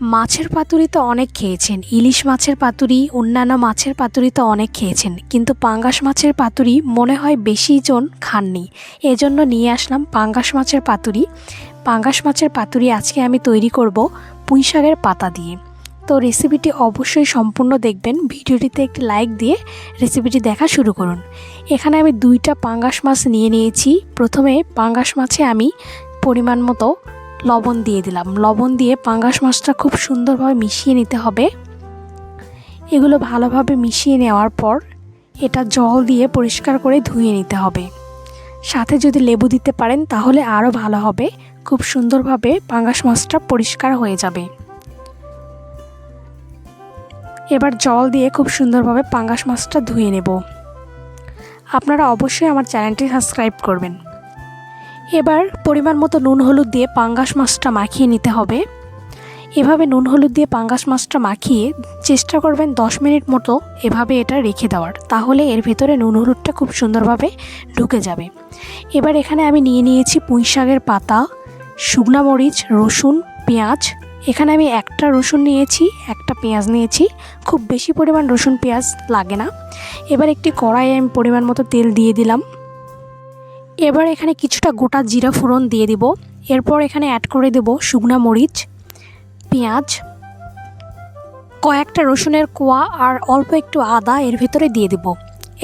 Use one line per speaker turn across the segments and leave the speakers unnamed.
মাছের পাতুরি তো অনেক খেয়েছেন, ইলিশ মাছের পাতুরি, অন্যান্য মাছের পাতুরি তো অনেক খেয়েছেন, কিন্তু পাঙ্গাস মাছের পাতুরি মনে হয় বেশি জন খাননি। এজন্য নিয়ে আসলাম পাঙ্গাস মাছের পাতুরি। পাঙ্গাস মাছের পাতুরি আজকে আমি তৈরি করব পুঁই শাকের পাতা দিয়ে। তো রেসিপিটি অবশ্যই সম্পূর্ণ দেখবেন, ভিডিওটিতে একটি লাইক দিয়ে রেসিপিটি দেখা শুরু করুন। এখানে আমি দুইটা পাঙ্গাস মাছ নিয়ে নিয়েছি। প্রথমে পাঙ্গাস মাছে আমি পরিমাণ মতো লবণ দিয়ে দিলাম। লবণ দিয়ে পাঙ্গাস মাছটা খুব সুন্দরভাবে মিশিয়ে নিতে হবে। এগুলো ভালোভাবে মিশিয়ে নেওয়ার পর এটা জল দিয়ে পরিষ্কার করে ধুয়ে নিতে হবে। সাথে যদি লেবু দিতে পারেন তাহলে আরও ভালো হবে। খুব সুন্দরভাবে পাঙ্গাস মাছটা পরিষ্কার হয়ে যাবে। এবার জল দিয়ে খুব সুন্দরভাবে পাঙ্গাস মাছটা ধুয়ে নেব। আপনারা অবশ্যই আমার চ্যানেলটি সাবস্ক্রাইব করবেন। এবার পরিমাণ মতো নুন হলুদ দিয়ে পাঙ্গাস মাছটা মাখিয়ে নিতে হবে। এভাবে নুন হলুদ দিয়ে পাঙ্গাস মাছটা মাখিয়ে চেষ্টা করবেন দশ মিনিট মতো এভাবে এটা রেখে দেওয়ার। তাহলে এর ভেতরে নুন হলুদটা খুব সুন্দরভাবে ঢুকে যাবে। এবার এখানে আমি নিয়ে নিয়েছি পুঁই শাকের পাতা, শুকনা মরিচ, রসুন, পেঁয়াজ। এখানে আমি একটা রসুন নিয়েছি, একটা পেঁয়াজ নিয়েছি। খুব বেশি পরিমাণ রসুন পেঁয়াজ লাগে না। এবার একটি কড়াইয়ে আমি পরিমাণ মতো তেল দিয়ে দিলাম। এবার এখানে কিছুটা গোটা জিরা ফোড়ন দিয়ে দিব। এরপর এখানে অ্যাড করে দেব শুকনা মরিচ, পেঁয়াজ, কয়েকটা রসুনের কোয়া আর অল্প একটু আদা এর ভিতরে দিয়ে দেব।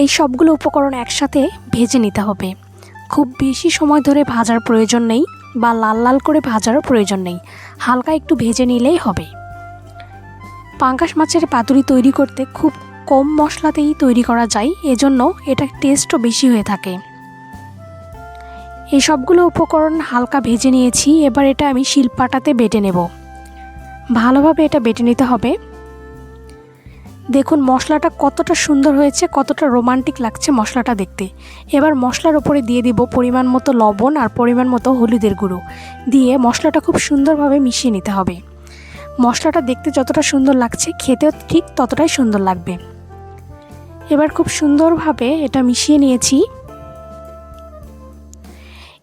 এই সবগুলো উপকরণ একসাথে ভেজে নিতে হবে। খুব বেশি সময় ধরে ভাজার প্রয়োজন নেই বা লাল লাল করে ভাজারও প্রয়োজন নেই। হালকা একটু ভেজে নিলেই হবে। পাঙ্কাশ মাছের পাতুরি তৈরি করতে খুব কম মশলাতেই তৈরি করা যায়, এজন্য এটা টেস্টও বেশি হয়ে থাকে। এই সবগুলো উপকরণ হালকা ভেজে নিয়েছি, এবার এটা আমি শিলপাটাতে বেটে নেব। ভালোভাবে এটা বেটে নিতে হবে। দেখুন, মশলাটা কতটা সুন্দর হয়েছে, কতটা রোমান্টিক লাগছে মশলাটা দেখতে। এবার মশলার ওপরে দিয়ে দিব পরিমাণ মতো লবণ আর পরিমাণ মতো হলুদের গুঁড়ো। দিয়ে মশলাটা খুব সুন্দরভাবে মিশিয়ে নিতে হবে। মশলাটা দেখতে যতটা সুন্দর লাগছে, খেতেও ঠিক ততটাই সুন্দর লাগবে। এবার খুব সুন্দরভাবে এটা মিশিয়ে নিয়েছি।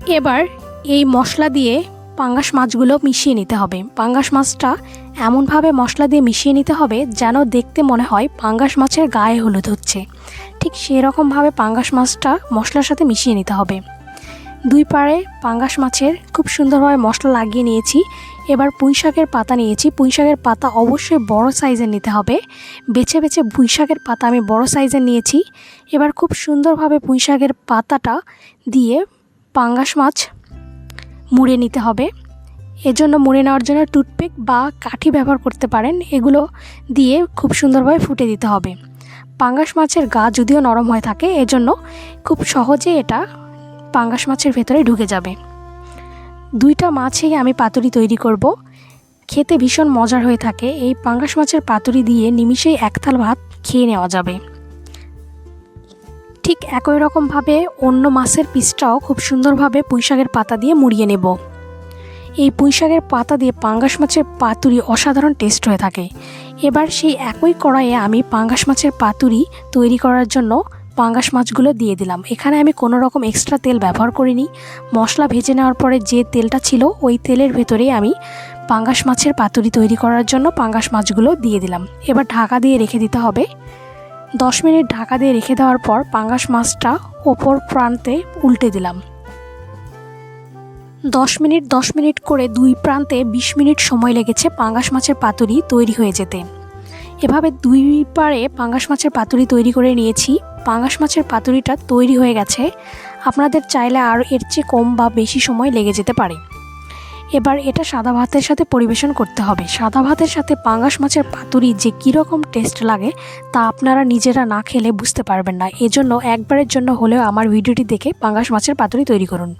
এবার এই মশলা দিয়ে পাঙ্গাস মাছগুলো মিশিয়ে নিতে হবে। পাঙ্গাস মাছটা এমনভাবে মশলা দিয়ে মিশিয়ে নিতে হবে যেন দেখতে মনে হয় পাঙ্গাস মাছের গায়ে হলুদ হচ্ছে। ঠিক সেরকমভাবে পাঙ্গাস মাছটা মশলার সাথে মিশিয়ে নিতে হবে। দুই পাড়ে পাঙ্গাস মাছের খুব সুন্দরভাবে মশলা লাগিয়ে নিয়েছি। এবার পুঁই শাকের পাতা নিয়েছি। পুঁইশাকের পাতা অবশ্যই বড় সাইজের নিতে হবে। বেছে বেছে পুঁইশাকের পাতা আমি বড় সাইজের নিয়েছি। এবার খুব সুন্দরভাবে পুঁইশাকের পাতাটা দিয়ে পাঙ্গাস মাছ মুড়ে নিতে হবে। এজন্য মুড়ে নেওয়ার জন্য টুথপিক বা কাঠি ব্যবহার করতে পারেন। এগুলো দিয়ে খুব সুন্দরভাবে ফুটে দিতে হবে। পাঙ্গাস মাছের গা যদিও নরম হয়ে থাকে, এজন্য খুব সহজে এটা পাঙ্গাস মাছের ভেতরে ঢুকে যাবে। দুইটা মাছেই আমি পাতুরি তৈরি করব। খেতে ভীষণ মজার হয়ে থাকে। এই পাঙ্গাস মাছের পাতুরি দিয়ে নিমিষেই এক থাল ভাত খেয়ে নেওয়া যাবে। ঠিক একই রকমভাবে অন্য মাছের পিসটাও খুব সুন্দরভাবে পুঁইশাকের পাতা দিয়ে মুড়িয়ে নেব। এই পুঁইশাকের পাতা দিয়ে পাঙ্গাস মাছের পাতুরি অসাধারণ টেস্ট হয়ে থাকে। এবার সেই একই কড়াইয়ে আমি পাঙ্গাস মাছের পাতুরি তৈরি করার জন্য পাঙ্গাস মাছগুলো দিয়ে দিলাম। এখানে আমি কোনো রকম এক্সট্রা তেল ব্যবহার করিনি। মশলা ভেজে নেওয়ার পরে যে তেলটা ছিল, ওই তেলের ভেতরেই আমি পাঙ্গাস মাছের পাতুরি তৈরি করার জন্য পাঙ্গাস মাছগুলো দিয়ে দিলাম। এবার ঢাকা দিয়ে রেখে দিতে হবে। দশ মিনিট ঢাকা দিয়ে রেখে দেওয়ার পর পাঙ্গাস মাছটা ওপর প্রান্তে উল্টে দিলাম। দশ মিনিট দশ মিনিট করে দুই প্রান্তে বিশ মিনিট সময় লেগেছে পাঙ্গাস মাছের পাতুরি তৈরি হয়ে যেতে। এভাবে দুই পারে পাঙ্গাস মাছের পাতুরি তৈরি করে নিয়েছি। পাঙ্গাস মাছের পাতুরিটা তৈরি হয়ে গেছে। আপনাদের চাইলে আর এর চেয়ে কম বা বেশি সময় লেগে যেতে পারে। এবার এটা সাদা ভাতের সাথে পরিবেশন করতে হবে। সাদা ভাতের সাথে পাঙ্গাস মাছের পাতুরি যে কীরকম টেস্ট লাগে, তা আপনারা নিজেরা না খেলে বুঝতে পারবেন না। এজন্য একবারের জন্য হলেও আমার ভিডিওটি দেখে পাঙ্গাস মাছের পাতুরি তৈরি করুন।